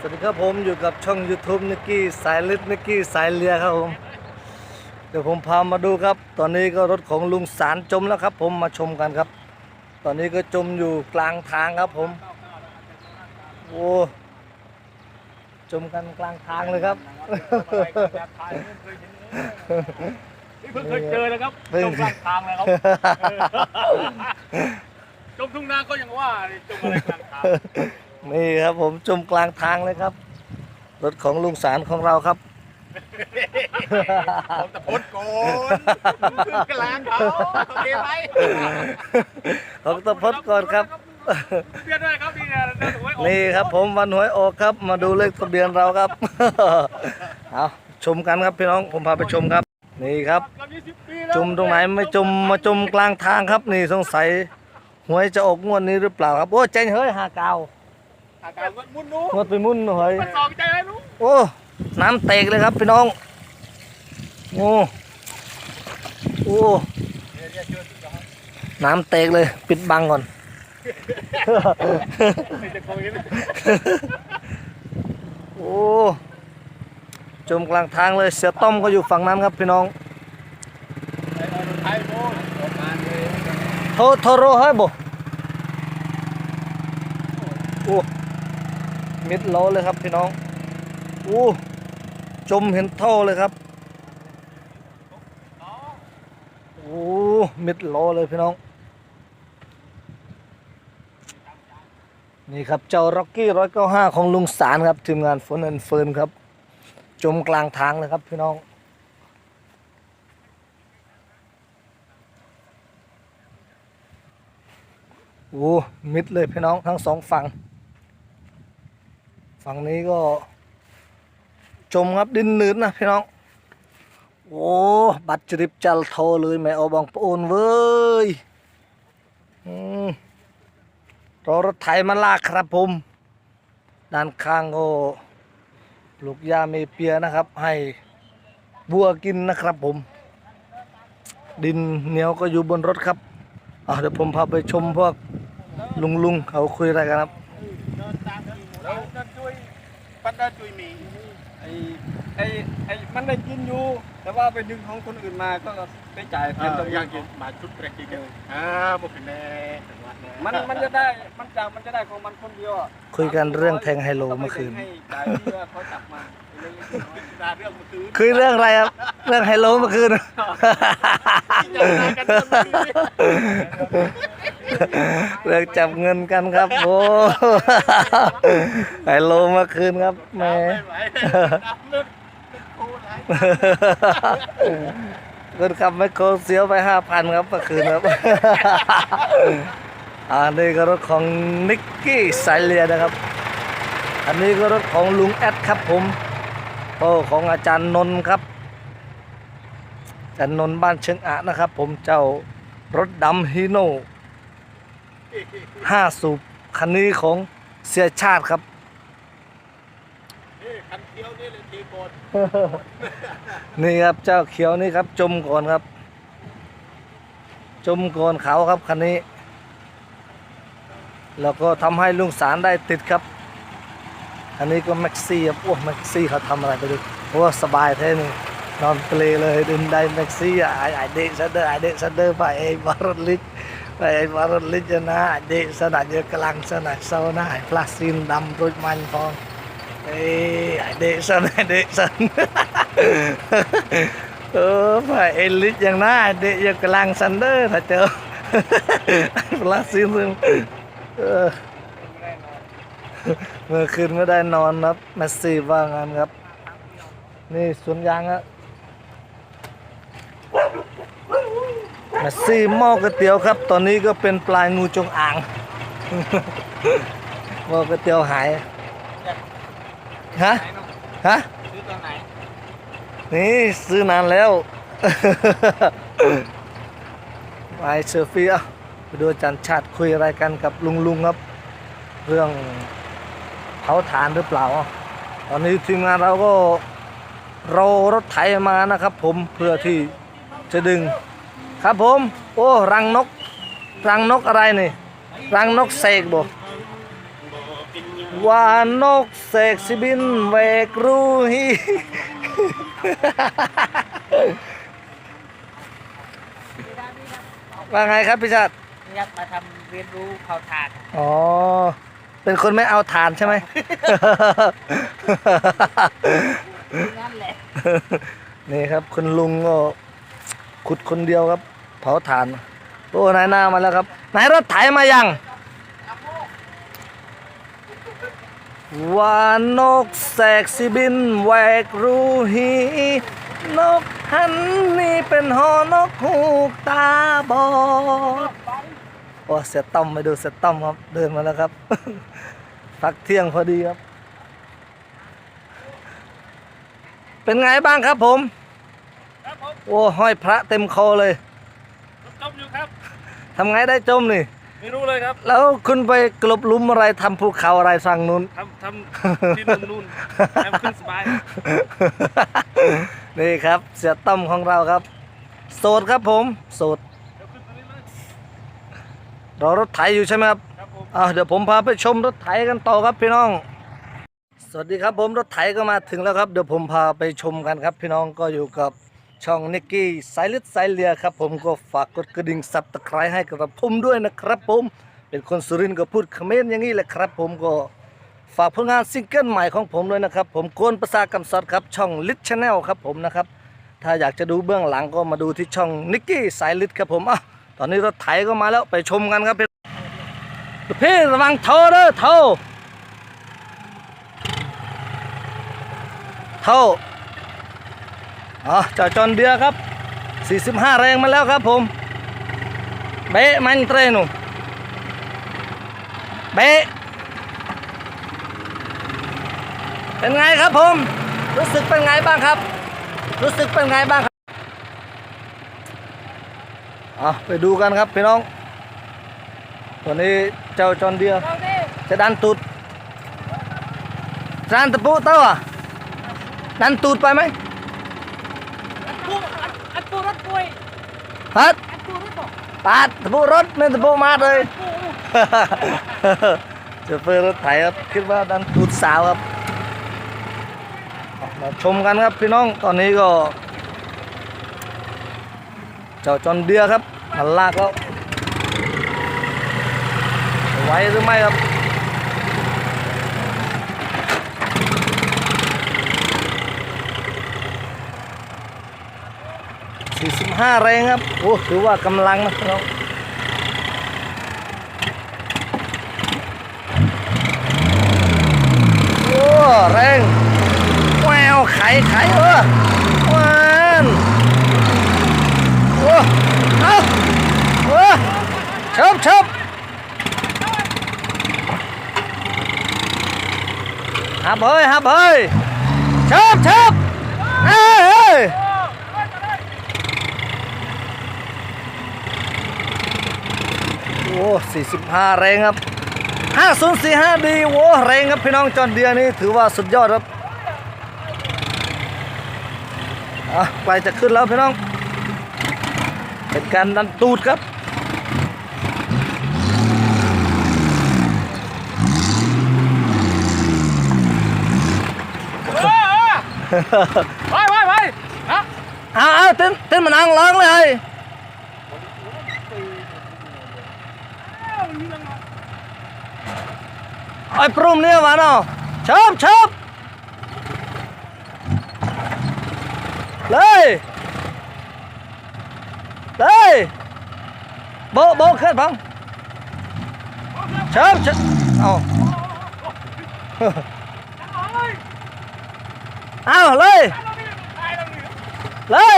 สวัสดีครับผมอยู่กับช่อง YouTube นิกกี้สายลึกนิกกี้สายเรือครับผมเดี๋ยวผมพามาดูครับ ตอนนี้ก็รถของลุงสารจมแล้วครับ ผมมาชมกันครับ ตอนนี้ก็จมอยู่กลางทางครับผมโอ้จมกันกลางทางเลยครับนี่เพิ่งเคยเจอนะครับเพิ่งจมกลางทางเลยครับจมทุ่งนาก็ยังว่าเลยจมอะไรกลางทาง นี่ครับผมจมกลางทางเลยครับ รถของลุงสารของเราครับผมตะพดโกนขึ้นกลางเขาโอเคไหมของตะพดก่อนครับเปลี่ยนด้วยครับนี่นะเดินหวยออกนี่ครับผมวันหวยออกครับ มาดูเลขทะเบียนเราครับเอาชมกันครับพี่น้องผมพาไปชมครับ นี่ครับกับยี่สิบปีแล้วจมตรงไหนไม่จมมาจมกลางทางครับ นี่สงสัยหวยจะออกงวดนี้หรือเปล่าครับโอ้เจนเฮ้ยหากาว อาการมุนนู้งวดไปมุ่นเฮ้ยมันสองใจเลยนู้โอ้ น้ำเตกเลยครับพี่น้อง โอ้ โอ้ น้ำเตกเลย ปิดบังก่อนไม่จะโกงกันนะโอ้จมกลางทางเลยเสือต้อมก็อยู่ฝั่งนั้นครับพี่น้องไอ้เอารถไทยโม่ออกมาเลยโทโทโรเฮ้ยบ่โอ้ มิดโลเลยครับพี่น้องโอ้จมเห็นท่อเลยครับโอ้มิดโลเลยพี่น้อง นี่ครับเจ้าร็อกกี้ร้อยเก้าห้าของลุงสารครับทีมงานฝนอันเฟิร์นครับ จมกลางทางเลยครับพี่น้องโอ้มิดเลยพี่น้องทั้งสองฝั่ง ฝั่งนี้ก็ จมครับดินนืดนะพี่น้อง โอ้บัตรจริบจัลโทเลยแม่เอาบองปูนเว้ยรอรถไถมาลากครับผม ด้านข้างก็ปลูกหญ้าเมเปียนะครับ ให้บัวกินนะครับผม ดินเหนียวก็อยู่บนรถครับเดี๋ยวผมพาไปชมพวกลุงลุงๆเขาคุยอะไรกันครับ แล้วจะช่วยปัด ได้ช่วยหมีไอ้ไอ้ไอ้มันได้กินอยู่ แต่ว่าไปดึงของคนอื่นมาก็ไปจ่ายแทนตัวเองกินมาชุดแรกกินเลยอ่าบอกแน่มันมันจะได้มันจะมันจะได้ของมันคนเดียวอะคุยกันเรื่องแทงไฮโลเมื่อคืน ให้จ่ายเพื่อเขาจับมาเรื่องเรื่องเมื่อคืนคุยเรื่องอะไรครับเรื่องไฮโลเมื่อคืนเรื่อง จับเงินกันครับโอ้ไฮโลมื่อคืนครับแหม่เงินขับไมคโครเสียวไปห้าพันครับเมื่อคืนครับ อันนี้ก็รถของนิกกี้สายเลียนะครับ อันนี้ก็รถของลุงแอดครับผมโอ้ของอาจารย์นนท์ครับอาจารย์นนท์บ้านเชิงอะนะครับ ผมเจ้ารถดำฮีโน่ ห้าสูบคันนี้ของเสียชาติครับคันเที่ยวนี่เลยตีโกดนี่ครับเจ้าเขียวนี่ครับ จมก่อนครับ จมก่อนเขาครับคันนี้ แล้วก็ทำให้ลุงสารได้ติดครับอันนี้ก็แม็กซี่ครับโอ้แม็กซี่เขาทำอะไรไปดูโอ้สบายแท้นี่นอนเปลเลยดินได้แม็กซี่อะไอไอเด็กซะเด้อไอเด็กซะเด้อไปไอ้บารถลิกไปไอ้บารถลิก จะนะไอเด็กสนัดเยอะกำลังสนัดเศร้านะไอ้พลาสตินดำรุ่ยมันพองเอ้ยไอเด็กสันไอเด็กสันเออไปเอลิสอย่างน่าเด็กยังกำลังซันเดอร์ถ้าเจอพลาสตินเออเมื่อคืนไม่ได้นอนครับแมสซี่ว่างั้นครับ นี่สวนยางอะแมส ซี่หม้อก๋วยเตี๋ยวครับ ตอนนี้ก็เป็นปลายงูจงอางหม้อก๋วยเตี๋ยวหายฮะฮะซื้อตอนไหนนี่ซื้อนานแล้วไปเซอร์ฟี่อะไปดูอาจารย์ชาติคุยอะไรกันกับลุงลุงครับ เรื่องเผาถ่านหรือเปล่า ตอนนี้ทีมงานเราก็รอรถไถมานะครับผมเพื่อที่จะดึง ครับผม โอ้รังนก รังนกอะไรนี่ รังนกเสกบ่กินโว่านกเสกสิบินเวกรูฮีว่าไงครับพี่ชาติอยากมาทำเรียนรู้เผาถ่าน อ๋อ เป็นคนไม่เอาฐานใช่ไหม นั่นแหละ นี่ครับคุณลุงก็ ขุดคนเดียวครับ เผาถ่านโอ้นายหน้ามาแล้วครับนายรถไถมายังว่านกแสกสิบินแหวกรูฮีนกหันนี่เป็นหอนกหูกตาบอดโอ้เสียต้อมไปดูเสียต้อมครับเดินมาแล้วครับ พักเที่ยงพอดีครับ เป็นไงบ้างครับผม โอ้ห้อยพระเต็มคอเลยจมอยู่ครับทำไงได้จมนี่ไม่รู้เลยครับ แล้วคุณไปกลบหลุมอะไรทำภูเขาอะไรสั่งนู้นทำทำที่นุ่นนุ่นๆให้มันขึ้นสบายนี่ครับเสียต้อมของเราครับ โสดครับผม โสดเดี๋ยวขึ้นตรงนี้เลยรอรถไถอยู่ใช่ไหมครับครับผมอ่าเดี๋ยวผมพาไปชมรถไถกันต่อครับพี่น้อง สวัสดีครับผมรถไถก็มาถึงแล้วครับ เดี๋ยวผมพาไปชมกันครับพี่น้องก็อยู่กับ ช่องนิกกี้สายลึดสายเลียครับผมก็ฝากกดกระดิ่งสับตะไคร้ให้กับผมด้วยนะครับผม เป็นคนสุรินทร์ก็พูดเขมรอย่างนี้แหละครับผมก็ฝากผลงานซิงเกิลใหม่ของผมด้วยนะครับ ผมโกนประสากำสอดครับช่องลิทชแนลครับผมนะครับ ถ้าอยากจะดูเบื้องหลังก็มาดูที่ช่องนิกกี้สายลิดครับผมอะตอนนี้รถไถก็มาแล้วไปชมกันครับพี่พี่ระวังโทเด้อโทโท อ๋อจอจอนเบียครับ 45 แรงมาแล้วครับผม เบะมันเตรนุเบะเป็นไงครับผม รู้สึกเป็นไงบ้างครับ รู้สึกเป็นไงบ้างครับอะไปดูกันครับพี่น้องตัวนี้เจ้าจอนเดียจะดันตูดดันตะปูเต้าอะดันตูดไปไหม ปูอันปูรถปุย ฮัด อันปูรถบอก ปาดตะปูรถไม่ตะปูมาเลยจะเปิดรถไถครับคิดว่าดันตูดสาวครับมาชมกันครับพี่น้องตอนนี้ก็ เจ้าจอนเดียครับมันลากแล้วไหวหรือไม่ครับ 45แรงครับ โอ้ถือว่ากำลังนะพี่น้องโอ้แรงแววไข่ไข่เออวานโอ้เอาโอ้ชบชบฮับเฮ้ยฮับเฮ้ยชบชบเฮ้ย โอ้45 แรงครับ 5045ดีโว้แรงครับพี่น้องจอนเดียนี่ถือว่าสุดยอดครับอะไปจะขึ้นแล้วพี่น้อง เป็นการดันตูดครับไปไปไปฮะเอาเอาเต้นเต้นมันอังร้องเลยไอ้ปรุมเนี่ยวะเนาะชอบชอบเลย ឲ្យព្រមនេះបានអឈប់ឈប់លេលេបោបោខិតផងឈប់ឈប់អូអោលេលេ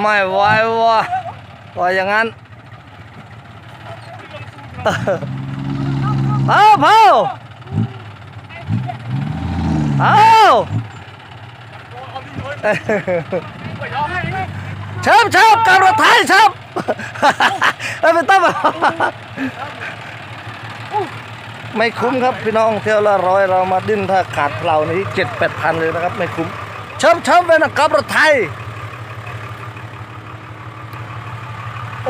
ไม่ไหววะว่าอย่างนั้นเผาเผาเผาชอบชอบกับรถไทยชอบเอ้ยไม่ต้องมไม่คุ้มครับพี่น้องเที่ยวละร้อยเรามาดิ้นถ้าขาดเปล่านี้เจ็ดแปดพันเลยนะครับ ไม่คุ้มเชิมเชิมไปนะครับรถไทย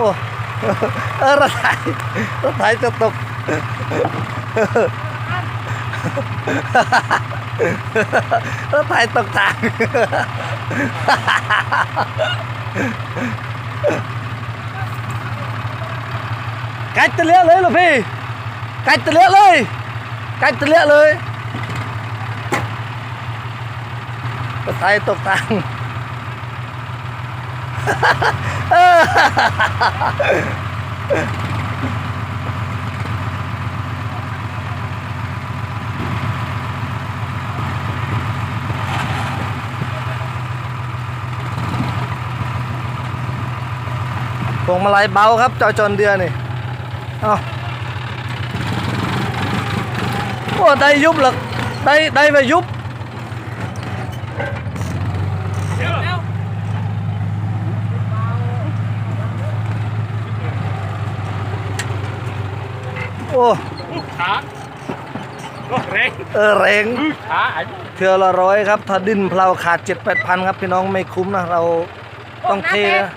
อ้เออรถไทยรถไทยจะตกรถไทยตกทางกัดตะเลียเลยเหรอพี่กัดตะเลียเลยกัดตะเลียเลยรถไทยตกทาง พวงมาลัยเบาครับจอจอนเดียนี่เอาโอ้ได้ยุบหรอกได้ได้ไปยุบ โอ้ขาก็แรงเออแรงขาอันเทือละร้อยครับ ถ้าดิ้นเพลาขาดเจ็ดแปดพันครับ พี่น้องไม่คุ้มนะเราต้องเทนะ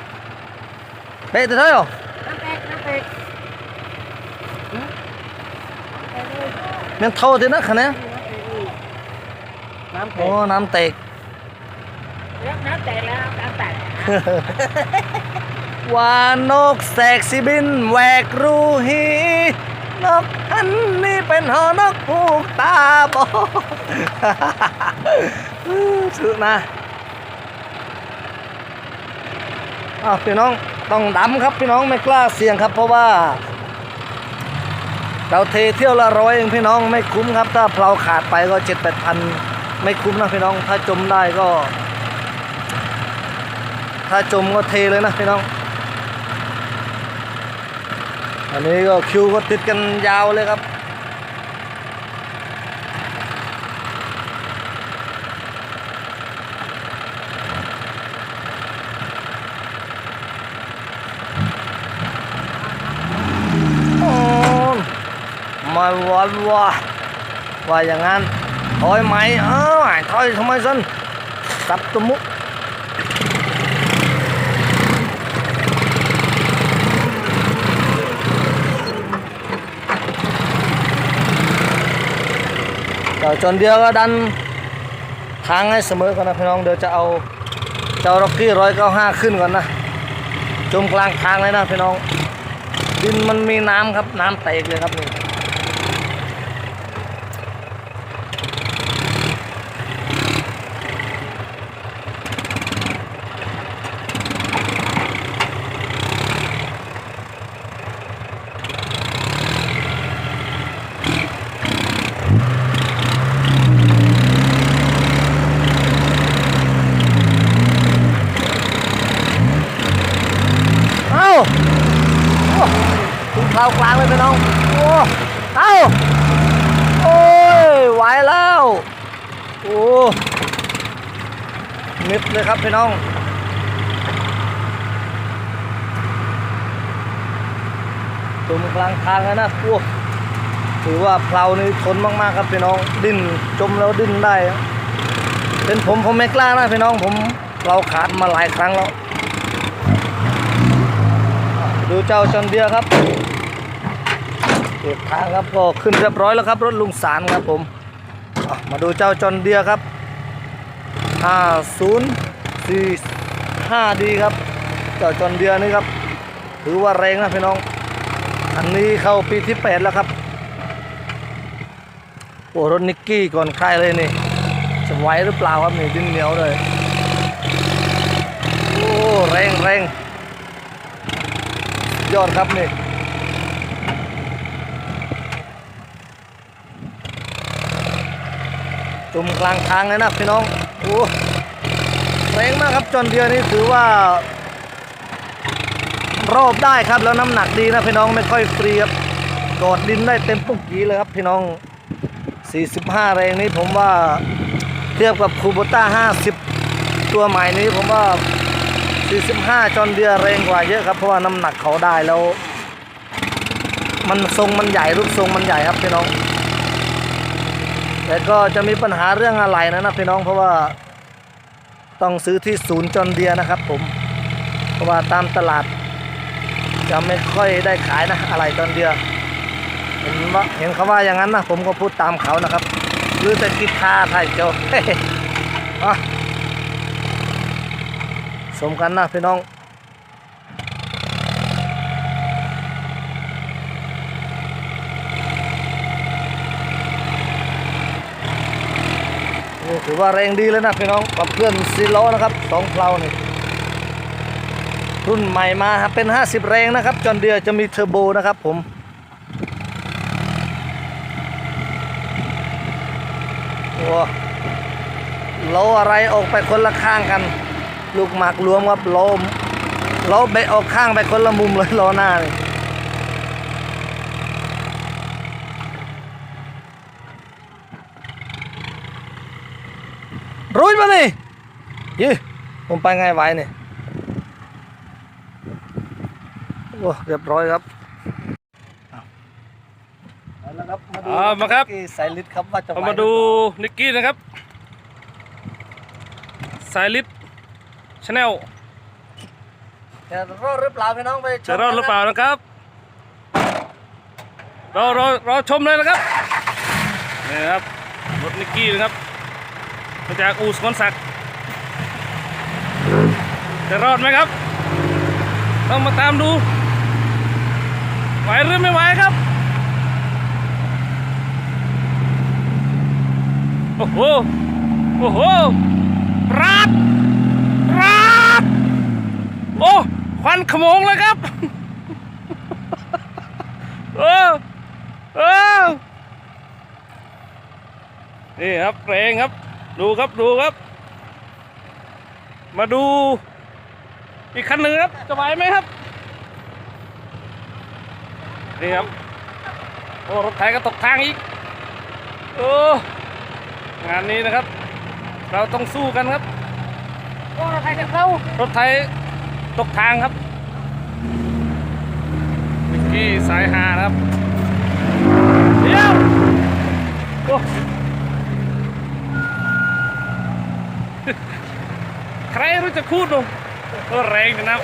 เป๊ะเท่าไหร่หรอน้ำแตกน้ำแตกมันเท่าที่นักคะแนนน้ำแตโอ้กน้ำเตกน้ำแตกแล้วน้ำแตกวานกแสกสิบินแหวกรูหี นกอันนี้เป็นหอนกผูกตาบอดถือนะอ้าวพี่น้องต้องดำครับพี่น้องไม่กล้าเสี่ยงครับ เพราะว่าเราเทเที่ยวละร้อยเองพี่น้องไม่คุ้มครับ ถ้าเพลาขาดไปก็เจ็ดแปดพันไม่คุ้มนะพี่น้อง ถ้าจมได้ก็ ถ้าจมก็เทเลยนะพี่น้อง อันนี้ก็คิวก็ติดกันยาวเลยครับโอ้มาวัดว่าว่าอย่างนั้นถอยไหมเออถอยทำไมสันสับตวมุก เจ้าจนเดียวก็ดันทางให้เสมอกันนะพี่น้องเดี๋ยวจะเอาเจ้าร็อกกี้ร้อยเก้าห้าขึ้นก่อนนะจมกลางทางเลยนะพี่น้องดินมันมีน้ำครับน้ำเตกเลยครับนี่เอ้า ถึงคราวกลาง เลยพี่น้อง โอ้เอ้าโอ้ยไหวแล้ว โอ้มิดเลยครับพี่น้องตุ่มกลางทางนะโอ้ถือว่าเพลานี่ทนมากๆครับพี่น้องดิ้นจมแล้วดิ้นได้ เป็นผมผมไม่กล้านะพี่น้องผมเราขาดมาหลายครั้งแล้ว ดูเจ้าจอนเดียครับ เก็บทางครับก็ขึ้นเรียบร้อยแล้วครับ รถลุงสารครับผมมาดูเจ้าจอนเดียครับ5045ดีครับ เจ้าจอนเดียนี่ครับถือว่าแรงนะพี่น้อง อันนี้เข้าปีที่ 8 แล้วครับโอ้รถนิกกี้ก่อนใครเลยนี่จะไหวหรือเปล่าครับนี่ดินเหนียวเลยโอ้แรงแรงยอดครับนี่ จุ่มกลางทางเลยนะพี่น้องโอ้แรงมากครับจนเดียวนี่ถือว่ารอบได้ครับแล้วน้ำหนักดีนะพี่น้องไม่ค่อยฟรีครับกอดดินได้เต็มปุกกี้เลยครับพี่น้อง 45 แรงนี้ผมว่าเทียบกับคูโบต้า 50 ตัวใหม่นี้ผมว่า 45 จอนเดียแรงกว่าเยอะครับเพราะว่าน้ำหนักเขาได้แล้ว มันทรงมันใหญ่รูปทรงมันใหญ่ครับพี่น้อง แต่ก็จะมีปัญหาเรื่องอะไรนะนะพี่น้องเพราะว่าต้องซื้อที่ศูนย์จอนเดียนะครับ ผม เพราะว่าตามตลาด จะไม่ค่อยได้ขายนะอะไรจอนเดียเห็นว่าเห็นเขาว่าอย่างนั้นนะผมก็พูดตามเขานะครับหรือแต่กีตาร์ไทยเจ้าสมกันนะพี่น้อง อว่าแรงดีเลยนะพี่น้องกับเพื่อนซีโลนะครับสองเพลานี่รุ่นใหม่มาครับเป็น 50 แรงนะครับจอนเดียจะมีเทอร์โบนะครับผมโอ้โลอะไรออกไปคนละข้างกัน ลูกหมากรวมครับลมโลเบะออกข้างไปคนละมุมเลยล้อหน้านี่ย มานี่ยี่ผมไปไงไหวเนี่ยโอ้เรียบร้อยครับเอาละครับมาดูอ่ามาครับที่สายลิดครับว่าจะไหวเรามาดูนิกกี้นะครับ สายลิฟชาแนลจะรอดหรือเปล่าพี่น้องไปชมจะรอดหรือเปล่านะครับรอรอรอชมเลยนะครับนี่นะครับรถนิกกี้นะครับ มาจากอูสกลศักจะรอดไหมครับ ต้องมาตามดู ไหวหรือไม่ไหวครับ โอ้โห โอ้โหรัดรัดโอ้ ควันขโมงเลยครับเออเออนี่ครับแรงครับ ดูครับดูครับ มาดู อีกคันหนึ่งครับ จะไหวไหมครับ นี่ครับ โอ้รถไถก็ตกทางอีก โอ้งานนี้นะครับ เราต้องสู้กันครับโอ้รถไถจะเข้ารถไถตกทางครับมิกกี้สายหานะครับเดี๋ยวโอ้ ใครรู้จะพูดดูก็แรงอยู่นะ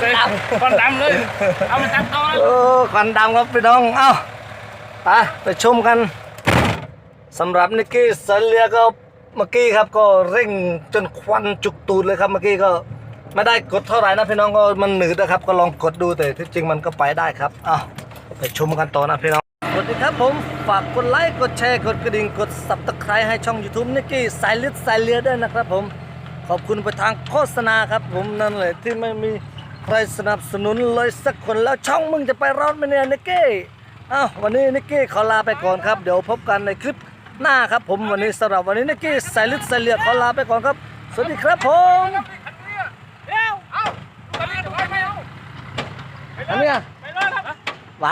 เซ็งควันดำเลยเอามาจับตัวนะเออควันดำครับพี่น้องเอ้าไปไปชมกันสำหรับนิกกี้เซเลียก็เมื่อกี้ครับก็เร่งจนควันจุกตูดเลยครับเมื่อกี้ก็ไม่ได้กดเท่าไหร่นะพี่น้องก็มันหนืดนะครับ ก็ลองกดดูแต่ที่จริงมันก็ไปได้ครับเอ้าไปชมกันต่อนะพี่น้องสวัสดีครับผมฝากกดไลค์กดแชร์กดกระดิ่งกดสับตะไคร้ให้ช่อง YouTube นิกกี้สายลิดสายเลียด้วยนะครับผมข อบคุณไปทางโฆษณาครับผมนั่นเลยที่ไม่มีใครสนับสนุนเลยสักคนแล้วช่องมึงจะไปรอดไหมเนี่ยนิกกี้อ้าววันนี้นิกกี้ขอลาไปก่อนครับ เดี๋ยวพบกันในคลิปหน้าครับผมวันนี้สำหรับวันนี้นิกกี้สายลึกใสายเหลียขอลาไปก่อนครับ สวัสดีครับผมเดี๋ยวเอาตอนนี้ดูไปไม่เอาอันเนี้ยไปเลยครับไหว